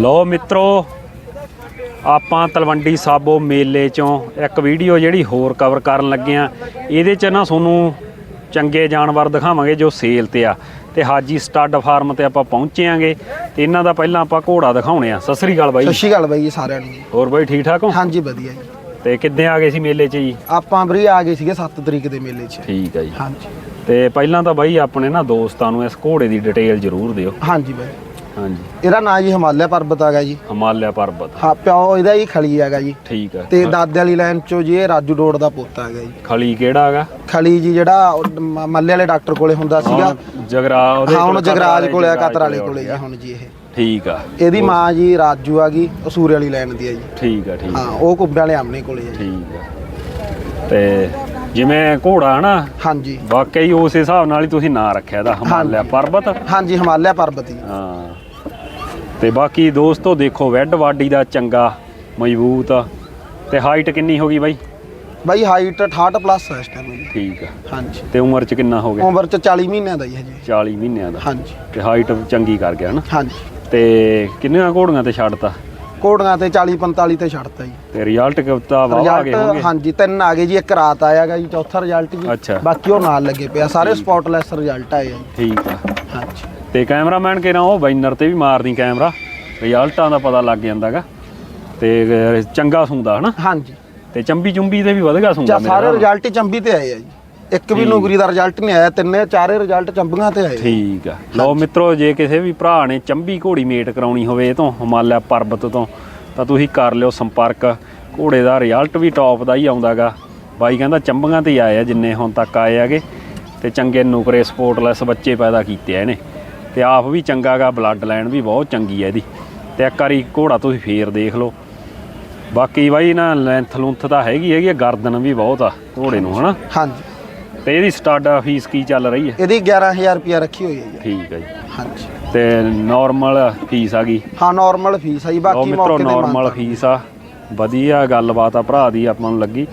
ਲੋ ਮਿੱਤਰੋ ਆਪਾਂ ਤਲਵੰਡੀ ਸਾਬੋ ਮੇਲੇ ਚੋਂ ਇੱਕ ਵੀਡੀਓ ਜਿਹੜੀ ਹੋਰ ਕਵਰ ਕਰਨ ਲੱਗੇ ਆ ਇਹਦੇ ਚ ਨਾ ਤੁਹਾਨੂੰ ਚੰਗੇ ਜਾਨਵਰ ਦਿਖਾਵਾਂਗੇ ਜੋ ਸੇਲ ਤੇ ਆ। ਤੇ ਹਾਜੀ ਸਟੱਡ ਫਾਰਮ ਤੇ ਆਪਾਂ ਪਹੁੰਚੇਾਂਗੇ ਤੇ ਇਹਨਾਂ ਦਾ ਪਹਿਲਾਂ ਆਪਾਂ ਘੋੜਾ ਦਿਖਾਉਣੇ ਆ ਸਤਿ ਸ੍ਰੀ ਅਕਾਲ ਬਾਈ। ਸਤਿ ਸ਼੍ਰੀ ਅਕਾਲ ਬਾਈ ਜੀ ਸਾਰਿਆਂ ਨੂੰ। ਹੋਰ ਬਾਈ ਠੀਕ ਠਾਕ ਹੋ? ਹਾਂਜੀ ਵਧੀਆ ਜੀ। ਤੇ ਕਿੱਦਾਂ ਆ ਗਏ ਸੀ ਮੇਲੇ 'ਚ ਜੀ? ਆਪਾਂ ਵੀਰੇ ਆ ਗਏ ਸੀਗੇ 7 ਤਰੀਕ ਦੇ ਮੇਲੇ 'ਚ। ਠੀਕ ਆ ਜੀ। ਹਾਂਜੀ। ਤੇ ਪਹਿਲਾਂ ਤਾਂ ਬਾਈ ਆਪਣੇ ਨਾ ਦੋਸਤਾਂ ਨੂੰ ਇਸ ਘੋੜੇ ਦੀ ਡਿਟੇਲ ਜ਼ਰੂਰ ਦਿਓ। ਹਾਂਜੀ ਬਾਈ। ਹਾਂਜੀ। ਇਹਦਾ ਨਾਂ ਜੀ ਹਿਮਾਲਿਆ ਪਰਬਤ ਹੈਗਾ ਜੀ। ਹਿਮਾਲਿਆ ਪਰਬਤ। ਹਾਂ ਪਿਓ ਇਹਦਾ ਹੀ ਖਲੀ ਹੈਗਾ ਜੀ। ਠੀਕ ਆ ਤੇ ਦਾਦੇ ਵਾਲੀ ਲਾਈਨ ਚੋਂ ਜੀ ਇਹ ਰਾਜੂ ਡੋੜ ਦਾ ਪੋਤਾ ਹੈਗਾ ਜੀ। ਖਲੀ ਕਿਹੜਾ ਹੈਗਾ? ਖਲੀ ਜੀ ਜਿਹੜਾ ਮੱਲੇ ਵਾਲੇ ਡਾਕਟਰ ਕੋਲੇ ਹੁੰਦਾ ਸੀਗਾ। ਜਗਰਾ ਉਹਦੇ ਹਾਂ ਹੁਣ ਜਗਰਾਜ ਕੋਲੇ ਆ ਕਤਰ ਵਾਲੇ ਕੋਲੇ ਜੀ ਹੁਣ ਜੀ ਇਹ। ਠੀਕ ਆ। ਇਹਦੀ ਮਾਂ ਜੀ ਰਾਜੂ ਆ ਗਈ ਅਸੂਰੇ ਵਾਲੀ ਲਾਈਨ ਦੀ ਆ ਜੀ। ਠੀਕ ਆ ਠੀਕ ਹਾਂ ਉਹ ਕੁੱਬੇ ਵਾਲੇ ਆਮਨੇ ਕੋਲੇ ਆ ਜੀ। ਠੀਕ ਆ। ਤੇ ਜਿਵੇਂ ਘੋੜਾ ਹਨਾ? ਹਾਂਜੀ। ਵਾਕਈ ਉਸ ਹਿਸਾਬ ਨਾਲ ਹੀ ਤੁਸੀਂ ਨਾਂ ਰੱਖਿਆ ਦਾ ਹਿਮਾਲਿਆ ਪਰਬਤ? ਹਾਂਜੀ ਹਿਮਾਲਿਆ ਪਰਬਤ ਜੀ। ਹਾਂ। ਤੇ ਬਾਕੀ ਦੋਸਤੋ ਦੇਖੋ ਵੈਡ ਵਾਡੀ ਦਾ ਚੰਗਾ ਮਜ਼ਬੂਤ ਤੇ ਹਾਈਟ ਕਿੰਨੀ ਹੋ ਗਈ ਬਾਈ? ਬਾਈ ਹਾਈਟ 68 ਪਲੱਸ ਹੈ ਇਸ ਟਾਈਮ ਠੀਕ ਆ। ਹਾਂਜੀ। ਤੇ ਉਮਰ ਚ ਕਿੰਨਾ ਹੋ ਗਿਆ? ਉਮਰ ਚ 40 ਮਹੀਨਿਆਂ ਦਾ ਹੀ ਹੈ ਜੀ। 40 ਮਹੀਨਿਆਂ ਦਾ। ਹਾਂਜੀ। ਤੇ ਹਾਈਟ ਚੰਗੀ ਕਰ ਗਿਆ ਨਾ ਹਾਂਜੀ। ਤੇ ਕਿੰਨੀਆਂ ਘੋੜੀਆਂ ਤੇ ਛੱਡਤਾ? ਕੋੜੀਆਂ ਤੇ 40 45 ਤੇ ਛੱਡਤਾ ਜੀ। ਤੇ ਰਿਜ਼ਲਟ ਕਿਤਾ ਵਾਹ ਆ ਗਏ ਹੋਣਗੇ? ਹਾਂਜੀ ਤਿੰਨ ਆ ਗਏ ਜੀ ਇੱਕ ਰਾਤ ਆਇਆਗਾ ਜੀ ਚੌਥਾ ਰਿਜ਼ਲਟ ਜੀ। ਬਾਕੀ ਉਹ ਨਾਲ ਲੱਗੇ ਪਿਆ ਸਾਰੇ ਸਪੌਟਲੈਸ ਰਿਜ਼ਲਟ ਆਏ ਆ ਠੀਕ ਆ। ਹਾਂਜੀ। ਤੇ ਕੈਮਰਾਮੈਨ ਕਿਹੜਾ ਉਹ ਬੈਨਰ ਤੇ ਵੀ ਮਾਰਦੀ ਕੈਮਰਾ। ਰਿਜ਼ਲਟਾਂ ਦਾ ਪਤਾ ਲੱਗ ਜਾਂਦਾਗਾ। ਤੇ ਚੰਗਾ ਸੁੰਦਾ ਹਨਾ? ਹਾਂਜੀ। ਤੇ ਚੰਬੀ ਚੁੰਬੀ ਤੇ ਵੀ ਵਧਗਾ ਸੁੰਦਾ ਚਾ ਸਾਰੇ ਰਿਜ਼ਲਟ ਚੰਬੀ ਤੇ ਆਏ ਆ ਜੀ। ਇੱਕ ਵੀ ਨੌਕਰੀ ਦਾ ਰਿਜ਼ਲਟ ਨਹੀਂ ਆਇਆ ਤਿੰਨੇ ਚਾਰੇ ਰਿਜ਼ਲਟ ਚੰਬੀਆਂ ਤੇ ਆਏ ਠੀਕ ਆ। ਲਓ ਮਿੱਤਰੋ ਜੇ ਕਿਸੇ ਵੀ ਭਰਾ ਨੇ ਚੰਬੀ ਘੋੜੀ ਮੇਟ ਕਰਾਉਣੀ ਹੋਵੇ ਇਹ ਤੋਂ ਹਿਮਾਲਿਆ ਪਰਬਤ ਤੋਂ ਤਾਂ ਤੁਸੀਂ ਕਰ ਲਿਓ ਸੰਪਰਕ। ਘੋੜੇ ਦਾ ਰਿਜ਼ਲਟ ਵੀ ਟੌਪ ਦਾ ਹੀ ਆਉਂਦਾਗਾ। ਬਾਈ ਕਹਿੰਦਾ ਚੰਬੀਆਂ ਤੇ ਆਏ ਆ ਜਿੰਨੇ ਹੁਣ ਤੱਕ ਆਏ ਹੈਗੇ। ਤੇ ਚੰਗੇ ਨੁਕਰੇ ਸਪੋਰਟਲੈਸ ਬੱਚੇ ਪੈਦਾ ਕੀਤੇ ਆ ਇਹਨੇ। ਤੇ ਆਪ ਵੀ ਚੰਗਾਗਾ ਬਲੱਡ ਲਾਈਨ ਵੀ ਬਹੁਤ ਚੰਗੀ ਹੈ ਇਹਦੀ। ਤੇ ਇੱਕ ਵਾਰੀ ਘੋੜਾ ਤੁਸੀਂ ਫੇਰ ਦੇਖ ਲਓ। ਬਾਕੀ ਬਾਈ ਨਾ ਲੈਂਥ ਲੁੰਥ ਤਾਂ ਹੈਗੀ ਹੈਗੀ ਗਰਦਨ ਵੀ ਬਹੁਤ ਆ ਘੋੜੇ ਨੂੰ ਹਨਾ? ਹਾਂਜੀ। ਤੇ ਇਹਦੀ ਸਟਾਰਟ ਫੀਸ ਕੀ ਚੱਲ ਰਹੀ ਹੈ ਇਹਦੀ 11000 ਰੁਪਿਆ ਰੱਖੀ ਹੋਈ ਹੈ ਜੀ। ਠੀਕ ਹੈ ਜੀ। ਹਾਂਜੀ। ਤੇ ਨਾਰਮਲ ਫੀਸ ਆ ਗਈ? ਹਾਂ ਨਾਰਮਲ ਫੀਸ ਆ ਜੀ ਬਾਕੀ ਮੌਕੇ ਤੇ ਨਾਰਮਲ। ਫੀਸ ਆ। ਵਧੀਆ ਗੱਲਬਾਤ ਆ ਭਰਾ ਦੀ ਆਪਾਂ ਨੂੰ ਲੱਗੀ।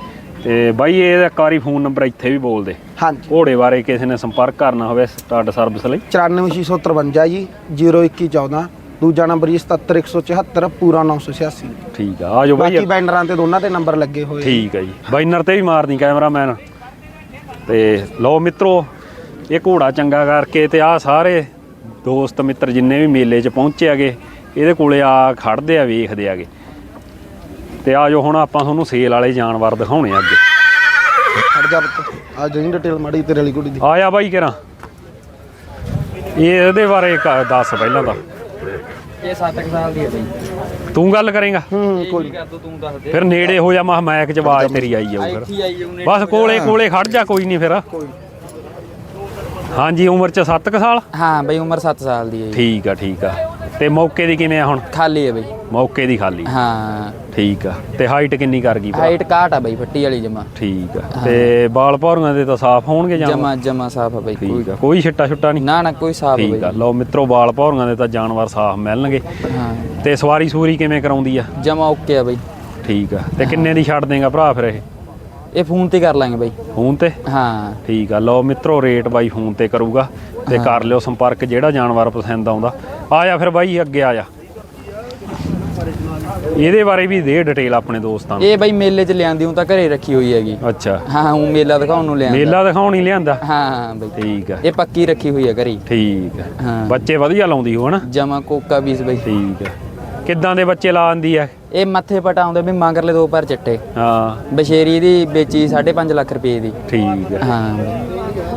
ਤੇ ਬਾਈ ਇਹ ਇੱਕ ਵਾਰੀ ਫੋਨ ਨੰਬਰ ਇੱਥੇ ਵੀ ਬੋਲ ਦੇ ਹਾਂਜੀ। ਘੋੜੇ ਬਾਰੇ ਕਿਸੇ ਨੇ ਸੰਪਰਕ ਕਰਨਾ ਹੋਵੇ ਸਟਾਰਟ ਸਰਵਿਸ ਲਈ। 94653 ਜੀ 0114 ਦੂਜਾ ਨੰਬਰ ਜੀ 77174 ਪੂਰਾ 986 ਠੀਕ ਆ ਆਜੋ ਬਾਈ। ਬਾਕੀ ਬੈਨਰਾਂ ਤੇ ਦੋਨਾਂ ਤੇ ਨੰਬਰ ਲੱਗੇ ਹੋਏ। ਠੀਕ ਆ ਜੀ। ਬਾਈਨਰ ਤੇ ਵੀ ਮਾਰਦੀ ਕੈਮਰਾਮੈਨ। ਤੇ ਲਓ ਮਿੱਤਰੋ ਇਹ ਘੋੜਾ ਚੰਗਾ ਕਰਕੇ ਤੇ ਆ ਸਾਰੇ ਦੋਸਤ ਮਿੱਤਰ ਜਿੰਨੇ ਵੀ ਮੇਲੇ 'ਚ ਪਹੁੰਚੇ ਹੈਗੇ ਇਹਦੇ ਕੋਲੇ ਆ ਖੜਦੇ ਆ ਵੇਖਦੇ ਆਗੇ ਤੇ ਆਜੋ ਹੁਣ ਆਪਾਂ ਤੁਹਾਨੂੰ ਸੇਲ ਵਾਲੇ ਜਾਨਵਰ ਦਿਖਾਉਣੇ ਆ ਅੱਗੇ। ਖੜ ਜਾ ਪੁੱਤ ਆ ਜਿਹੜੀ ਡਿਟੇਲ ਮਾੜੀ ਤੇਰੇ ਵਾਲੀ ਕੁੜੀ ਦੀ। ਆਇਆ ਬਾਈ ਕਿਰਾਂ। ਇਹ ਇਹਦੇ ਬਾਰੇ ਕ- ਦੱਸ ਪਹਿਲਾਂ ਤਾਂ। ਇਹ 7 ਸਾਲ ਦੀ ਹੈ ਬਈ। ਤੂੰ ਗੱਲ ਕਰੇਗਾ? ਹੂੰ ਕੋਈ ਕਰ ਦੋ ਤੂੰ ਦੱਸ ਦੇ। ਫਿਰ ਨੇੜੇ ਹੋ ਜਾ ਮਾ ਮੈਕ ਚ ਆਵਾਜ਼ ਤੇਰੀ ਆਈ ਜਾਊ ਫਿਰ। ਇੱਥੇ ਆਈ ਜਾਊ ਬਸ ਕੋਲੇ ਕੋਲੇ ਖੜ ਜਾ ਕੋਈ ਨਹੀਂ ਫਿਰ। ਹਾਂਜੀ ਉਮਰ ਚ 7 ਕ ਸਾਲ? ਹਾਂ ਬਈ ਉਮਰ 7 ਸਾਲ ਦੀ ਹੈ ਜੀ। ਠੀਕ ਆ ਠੀਕ ਆ। ਤੇ ਮੌਕੇ ਦੀ ਕਿਵੇਂ ਆ ਹੁਣ? ਖਾਲੀ ਹੈ ਬਈ। ਮੌਕੇ ਦੀ ਖਾਲੀ। ਹਾਂ। ਠੀਕ ਆ। ਤੇ ਹਾਈਟ ਕਿੰਨੀ ਕਰ ਗਈ? ਹਾਈਟ ਕਾਟ ਆ ਬਈ ਫੱਟੀ ਵਾਲੀ ਜਮਾ। ਠੀਕ ਆ। ਤੇ ਬਾਲ ਭੌਰੀਆਂ ਦੇ ਤਾਂ ਸਾਫ਼ ਹੋਣਗੇ ਜਾਂ ਜਮਾ ਜਮਾ ਸਾਫ਼ ਆ ਬਈ ਕੋਈ ਠੀਕ ਆ। ਕੋਈ ਛਿੱਟਾ ਛੁੱਟਾ ਨਹੀਂ? ਨਾ ਨਾ ਕੋਈ ਸਾਫ਼ ਠੀਕ ਬਈ। ਆ ਲਓ ਮਿੱਤਰੋ ਬਾਲ ਭੌਰੀਆਂ ਦੇ ਤਾਂ ਜਾਨਵਰ ਸਾਫ਼ ਮਿਲਣਗੇ। ਹਾਂ। ਤੇ ਸਵਾਰੀ ਸੂਰੀ ਕਿਵੇਂ ਕਰਾਉਂਦੀ ਆ? ਜਮਾ ਓਕੇ ਆ ਬਈ। ਠੀਕ ਆ। ਤੇ ਕਿੰਨੇ ਦੀ ਛੱਡ ਦੇਗਾ ਭਰਾ ਫਿਰ ਇਹ? ਇਹ ਫੋਨ ਤੇ ਕਰ ਲਾਂਗੇ ਬਈ। ਫੋਨ ਤੇ? ਹਾਂ। ਠੀਕ ਆ ਲਓ ਮਿੱਤਰੋ ਰੇਟ ਬਾਈ ਫੋਨ ਤੇ ਕਰੂਗਾ। ਤੇ ਕਰ ਲਿਓ ਸੰਪਰਕ ਜਿਹੜਾ ਜਾਨਵਰ ਪਸੰਦ ਆਉਂਦਾ। ਆ ਜਾ ਫਿਰ ਬਾਈ ਅੱਗੇ ਆ ਜਾ। ਇਹਦੇ ਬਾਰੇ ਵੀ ਦੇ ਡਿਟੇਲ ਆਪਣੇ ਦੋਸਤਾਂ ਨੂੰ। ਇਹ ਬਈ ਮੇਲੇ 'ਚ ਲਿਆਂਦੀ ਹੂੰ ਤਾਂ ਘਰੇ ਰੱਖੀ ਹੋਈ ਹੈਗੀ। ਅੱਛਾ। ਹਾਂ ਉਹ ਮੇਲਾ ਦਿਖਾਉਣ ਨੂੰ ਲਿਆਂਦਾ। ਮੇਲਾ ਦਿਖਾਉਣ ਹੀ ਲਿਆਂਦਾ? ਹਾਂ ਹਾਂ ਬਈ। ਠੀਕ ਆ। ਇਹ ਪੱਕੀ ਰੱਖੀ ਹੋਈ ਹੈ ਘਰੇ। ਠੀਕ ਆ। ਹਾਂ। ਬੱਚੇ ਵਧੀਆ ਲਾਉਂਦੀ ਹੋ ਹਨਾ? ਜਮਾ ਕੋਕਾ ਬੀਸ ਬਈ। ਠੀਕ ਆ। ਕਿੱਦਾਂ ਦੇ ਬੱਚੇ ਲਾਉਂਦੀ ਆ ਇਹ ਮੱਥੇ ਪਟਾਉਂਦੇ ਵੀ ਮੰਗਰਲੇ ਦੋ ਪੈਰ ਚਿੱਟੇ। ਹਾਂ। ਬਸ਼ੇਰੀ ਦੀ ਵੇਚੀ 5.5 ਲੱਖ ਰੁਪਏ ਦੀ। ਠੀਕ ਆ ਹਾਂ।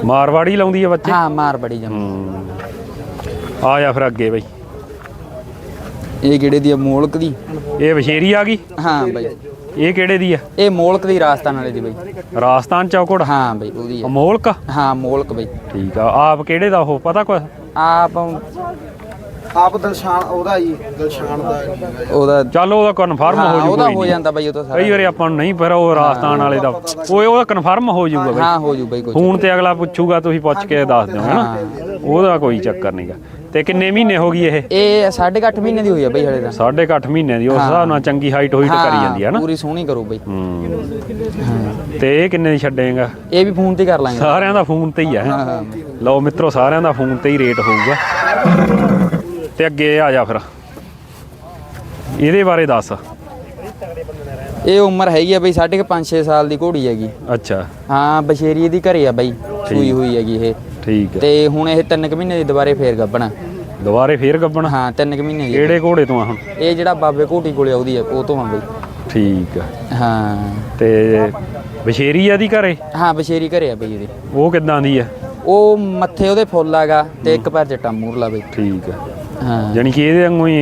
ਮਾਰਵਾੜੀ ਲਾਉਂਦੀ ਆ ਬੱਚੇ? ਹਾਂ ਮਾਰ ਬੜੀ ਜਮਾ। ਹੂੰ। ਆ ਜਾ ਫਿਰ ਅੱਗੇ ਬਈ। ਇਹ ਕਿਹੜੇ ਦੀ ਆ ਮੋਲਕ ਦੀ। ਇਹ ਵਸ਼ੇਰੀ ਆ ਗਈ? ਹਾਂ ਬਈ। ਇਹ ਕਿਹੜੇ ਦੀ ਆ ਇਹ ਮੋਲਕ ਦੀ ਰਾਜਸਥਾਨ ਵਾਲੇ ਦੀ ਬਈ। ਰਾਜਸਥਾਨ ਚੌਕੜ? ਹਾਂ ਬਈ ਉਹਦੀ ਆ ਅਮੋਲਕ ਹਾਂ ਮੋਲਕ ਬਈ। ਠੀਕ ਆ। ਆਪ ਕਿਹੜੇ ਦਾ ਉਹ? ਪਤਾ ਕੁਛ? ਆਪ ਆਪ ਦਿਲਸ਼ਾਨ ਉਹਦਾ ਜੀ ਦਿਲਸ਼ਾਨ ਦਾ। ਉਹਦਾ ਚੱਲ ਉਹਦਾ ਕਨਫਰਮ ਹਾਂ ਹੋ ਜੂ ਉਹਦਾ ਕੋਈ ਹੋ ਨਹੀਂ ਜਾਂਦਾ ਬਈ ਉਹ ਤਾਂ ਕਈ ਸਾਰਾ ਵਾਰੀ ਆਪਾਂ ਨੂੰ ਨਹੀਂ ਪਰ ਉਹ ਰਾਜਸਥਾਨ ਵਾਲੇ ਦਾ। ਉਹ ਉਹਦਾ ਕਨਫਰਮ ਹੋ ਜਾਊਗਾ ਬਈ। ਹਾਂ ਹੋ ਜੂ ਬਈ ਕੁਝ ਫੋਨ ਤੇ ਅਗਲਾ ਪੁੱਛੂਗਾ ਤੁਸੀਂ ਪੁੱਛ ਕੇ ਦੱਸ ਦਿਓ ਹਨਾ? ਉਹਦਾ ਕੋਈ ਚੱਕਰ ਨਹੀਂਗਾ ਤੇ ਕਿੰਨੇ ਮਹੀਨੇ ਹੋ ਗਈ ਇਹ? ਇਹ 8.5 ਮਹੀਨੇ ਦੀ ਹੋਈ ਆ ਬਈ ਹਲੇ ਤਾਂ। ਸਾਢੇ ਕੁ ਅੱਠ ਮਹੀਨਿਆਂ ਦੀ ਉਸ ਹਿਸਾਬ ਨਾਲ ਚੰਗੀ ਹਾਈਟ ਹੋਈਟ ਕਰੀ ਜਾਂਦੀ ਹੈ ਨਾ ਪੂਰੀ ਸੋਹਣੀ ਕਰੂ ਬਈ। ਹੂੰ। ਤੇ ਇਹ ਕਿੰਨੇ ਦੀ ਛੱਡੇਗਾ? ਇਹ ਵੀ ਫੋਨ ਤੇ ਕਰ ਲਾਂਗੇ। ਸਾਰਿਆਂ ਦਾ ਫੋਨ ਤੇ ਹਾਂ ਹਾਂ? ਲਓ ਮਿੱਤਰੋ ਸਾਰਿਆਂ ਦਾ ਫੋਨ ਤੇ ਹੀ ਰੇਟ ਹੋਊਗਾ। ਤੇ ਅੱਗੇ ਆ ਜਾ ਫਿਰ। ਇਹਦੇ ਬਾਰੇ ਦੱਸ। ਇਹ ਉਮਰ ਹੈਗੀ ਆ ਬਈ ਸਾਢੇ 5-6 ਸਾਲ ਦੀ ਘੋੜੀ ਹੈਗੀ। ਅੱਛਾ। ਹਾਂ ਬਸ਼ੇਰੀ ਇਹਦੀ ਘਰੇ ਆ ਬਈ ਸੂਈ ਹੋਈ ਹੈਗੀ ਇਹ। ਠੀਕ ਹੈ ਤੇ ਹੁਣ ਇਹ 3 ਮਹੀਨੇ ਦੀ ਦੁਬਾਰੇ ਫੇਰ ਗੱਭਣਾ ਦੁਬਾਰੇ ਫੇਰ ਗੱਬਣ? ਹਾਂ 3 ਮਹੀਨੇ ਦੀ। ਕਿਹੜੇ ਘੋੜੇ ਤੋਂ ਆ ਹੁਣ? ਇਹ ਜਿਹੜਾ ਬਾਬੇ ਘੋਟੀ ਕੋਲੇ ਆਉਦੀ ਆ ਉਹ ਤੋਂ ਆ ਬਈ। ਠੀਕ ਆ। ਹਾਂ। ਤੇ ਬਸ਼ੇਰੀ ਆ ਦੀ ਘਰੇ? ਹਾਂ ਬਸ਼ੇਰੀ ਘਰੇ ਆ ਬਈ ਇਹਦੇ। ਉਹ ਕਿੱਦਾਂ ਦੀ ਆ? ਉਹ ਮੱਥੇ ਉਹਦੇ ਫੁੱਲ ਹੈਗਾ ਤੇ ਇੱਕ ਪੈਰ ਜੱਟਾ ਮੂਰਲਾ ਬਈ ਠੀਕ ਆ। ਹਾਂ। ਜਾਨੀ ਕਿ ਇਹਦੇ ਵਾਂਗੂ ਹੀ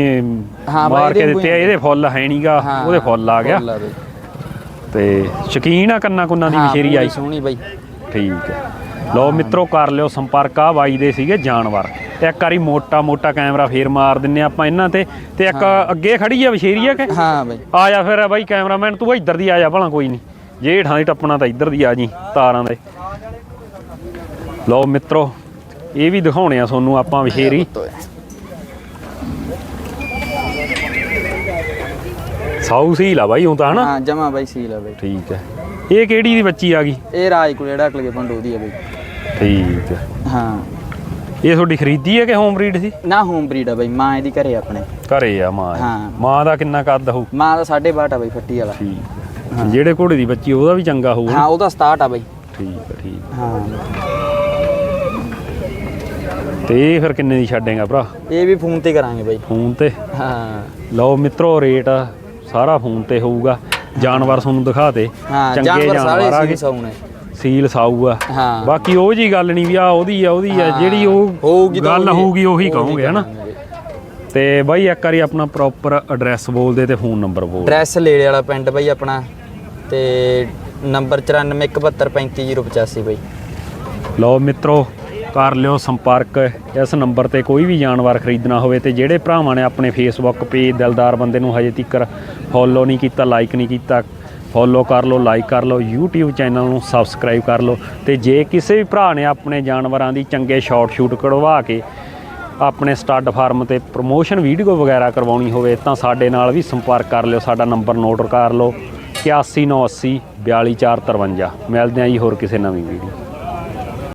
ਹਾਂ ਬਾਈ, ਮਾਰ ਕੇ ਵਾਂਗੂ ਦਿੱਤੇ ਆ, ਹੀ। ਇਹਦੇ ਫੁੱਲ ਹੈ ਨਹੀਂਗਾ ਹਾਂ, ਉਹਦੇ ਫੁੱਲ ਆ ਗਿਆ। ਫੁੱਲ ਆ ਬਈ। ਤੇ ਸ਼ਕੀਨ ਆ ਕੰਨਾ ਕੁੰਨਾ ਦੀ ਹਾਂ, ਪੂਰੀ ਆਈ। ਸੋਹਣੀ ਬਈ। ਠੀਕ ਹੈ। ਲਓ ਮਿੱਤਰੋ ਕਰ ਲਿਓ ਸੰਪਰਕ ਆ ਬਾਈ ਦੇ ਸੀਗੇ ਜਾਨਵਰ। ਇੱਕ ਵਾਰੀ ਮੋਟਾ ਮੋਟਾ ਕੈਮਰਾ ਫੇਰ ਮਾਰ ਦਿੰਨੇ ਆਪਾਂ ਇਹਨਾਂ ਤੇ। ਤੇ ਇੱਕ ਅੱਗੇ ਖੜੀ ਆ ਬਸ਼ੇਰੀ ਆ ਕਿ? ਹਾਂ ਬਈ। ਆ ਜਾ ਫਿਰ ਬਾਈ ਕੈਮਰਾਮੈਨ ਤੂੰ ਇੱਧਰ ਦੀ ਆ ਜਾ ਭਲਾ ਕੋਈ ਨਹੀਂ ਜੇ ਹੇਠਾਂ ਦੀ ਟੱਪਣਾ ਤਾਂ ਇੱਧਰ ਦੀ ਆ ਜੀ ਤਾਰਾਂ ਦੇ। ਲਓ ਮਿੱਤਰੋ ਇਹ ਵੀ ਦਿਖਾਉਣੇ ਆ ਤੁਹਾਨੂੰ ਆਪਾਂ ਵਿਸ਼ੇਰੀ। ਸਾਊ ਸੀਲ ਆ ਬਾਈ ਹੁਣ ਤਾਂ ਹਨਾ? ਹਾਂ ਜਮਾ ਬਈ ਸੀਲ ਆ ਬਈ। ਠੀਕ ਹੈ। ਇਹ ਕਿਹੜੀ ਦੀ ਬੱਚੀ ਆ ਗਈ? ਇਹ ਰਾਜ ਕੋਲ ਜਿਹੜਾ ਅਕਲਗੇ ਪੰਡੂ ਦੀ ਆ ਬਈ। ਠੀਕ ਹੈ। ਹਾਂ। ਇਹ ਤੁਹਾਡੀ ਖਰੀਦੀ ਹੈ ਕਿ ਹੋਮ ਬਰੀਡ ਸੀ? ਨਾ ਹੋਮ ਬਰੀਡ ਆ ਬਈ ਮਾਂ ਇਹਦੀ ਘਰੇ ਆਪਣੇ। ਘਰੇ ਆ ਮਾਂ ਹਾਂ। ਮਾਂ ਦਾ ਕਿੰਨਾ ਕੱਦ ਹੋਊ? ਮਾਂ ਦਾ 6.5 ਆ ਬਈ ਫੱਟੀ ਵਾਲਾ। ਠੀਕ ਹੈ। ਜਿਹੜੇ ਘੋੜੇ ਦੀ ਬੱਚੀ ਉਹਦਾ ਵੀ ਚੰਗਾ ਹੋਊ ਨਾ? ਹਾਂ ਉਹਦਾ 67 ਆ ਬਈ। ਠੀਕ ਹੈ ਠੀਕ ਹਾਂ। ਤੇ ਇਹ ਫਿਰ ਕਿੰਨੇ ਦੀ ਛੱਡੇਗਾ ਭਰਾ? ਇਹ ਵੀ ਫੋਨ ਤੇ ਕਰਾਂਗੇ ਬਈ। ਫੋਨ ਤੇ? ਹਾਂ। ਲਓ ਮਿੱਤਰੋ ਰੇਟ ਸਾਰਾ ਫੋਨ ਤੇ ਹੋਊਗਾ। ਜਾਨਵਰ ਤੁਹਾਨੂੰ ਦਿਖਾ ਦੇ। ਹਾਂ ਚੰਗੇ ਜਾਨਵਰ ਸਾਰੇ ਗਏ। ਸੀ ਸੌਣੇ ਸੀਲ ਸਾਊ ਆ। ਬਾਕੀ ਉਹ ਜੀ ਗੱਲ ਨਹੀਂ ਵੀ ਆ ਉਹਦੀ ਆ ਉਹਦੀ ਆ ਜਿਹੜੀ ਉਹ ਹੋਊਗੀ ਤਾਂ ਗੱਲ ਹੋਊਗੀ ਉਹੀ ਕਹੋਗੇ ਹਨਾ। ਤੇ ਬਾਈ ਇੱਕ ਵਾਰੀ ਆਪਣਾ ਪ੍ਰੋਪਰ ਐਡਰੈਸ ਬੋਲ ਦੇ ਤੇ ਫੋਨ ਨੰਬਰ ਬੋਲ। ਐਡਰੈਸ ਲੇਲੇ ਵਾਲਾ ਪਿੰਡ ਬਈ ਆਪਣਾ। ਤੇ ਨੰਬਰ 9417535085 ਬਈ। ਲਓ ਮਿੱਤਰੋ ਕਰ ਲਿਓ ਸੰਪਰਕ, ਇਸ ਨੰਬਰ ਤੇ ਕੋਈ ਵੀ ਜਾਨਵਰ ਖਰੀਦਣਾ ਹੋਵੇ ਤੇ ਜਿਹੜੇ ਭਰਾਵਾਂ ਨੇ ਆਪਣੇ ਫੇਸਬੁੱਕ ਪੇਜ ਦਿਲਦਾਰ ਬੰਦੇ ਨੂੰ ਹਜੇ ਤੱਕ ਫੋਲੋ ਨਹੀਂ ਕੀਤਾ ਲਾਈਕ ਨਹੀਂ ਕੀਤਾ ਫੋਲੋ ਕਰ ਲਓ ਲਾਈਕ ਕਰ ਲਓ, YouTube ਚੈਨਲ ਨੂੰ ਸਬਸਕ੍ਰਾਈਬ ਕਰ ਲਓ ਤੇ ਜੇ ਕਿਸੇ ਵੀ ਭਰਾ ਨੇ ਆਪਣੇ ਜਾਨਵਰਾਂ ਦੀ ਚੰਗੇ ਸ਼ਾਰਟ ਸ਼ੂਟ ਕਢਵਾ ਕੇ ਆਪਣੇ ਸਟੱਡ ਫਾਰਮ ਤੇ ਪ੍ਰੋਮੋਸ਼ਨ ਵੀਡੀਓ ਵਗੈਰਾ ਕਰਵਾਉਣੀ ਹੋਵੇ ਤਾਂ ਸਾਡੇ ਨਾਲ ਵੀ ਸੰਪਰਕ ਕਰ ਲਿਓ, ਸਾਡਾ ਨੰਬਰ ਨੋਟ ਕਰ ਲਓ 8198 42453 ਮਿਲਦੇ ਆਂ ਜੀ ਹੋਰ ਕਿਸੇ ਨਵੀਂ ਵੀਡੀਓ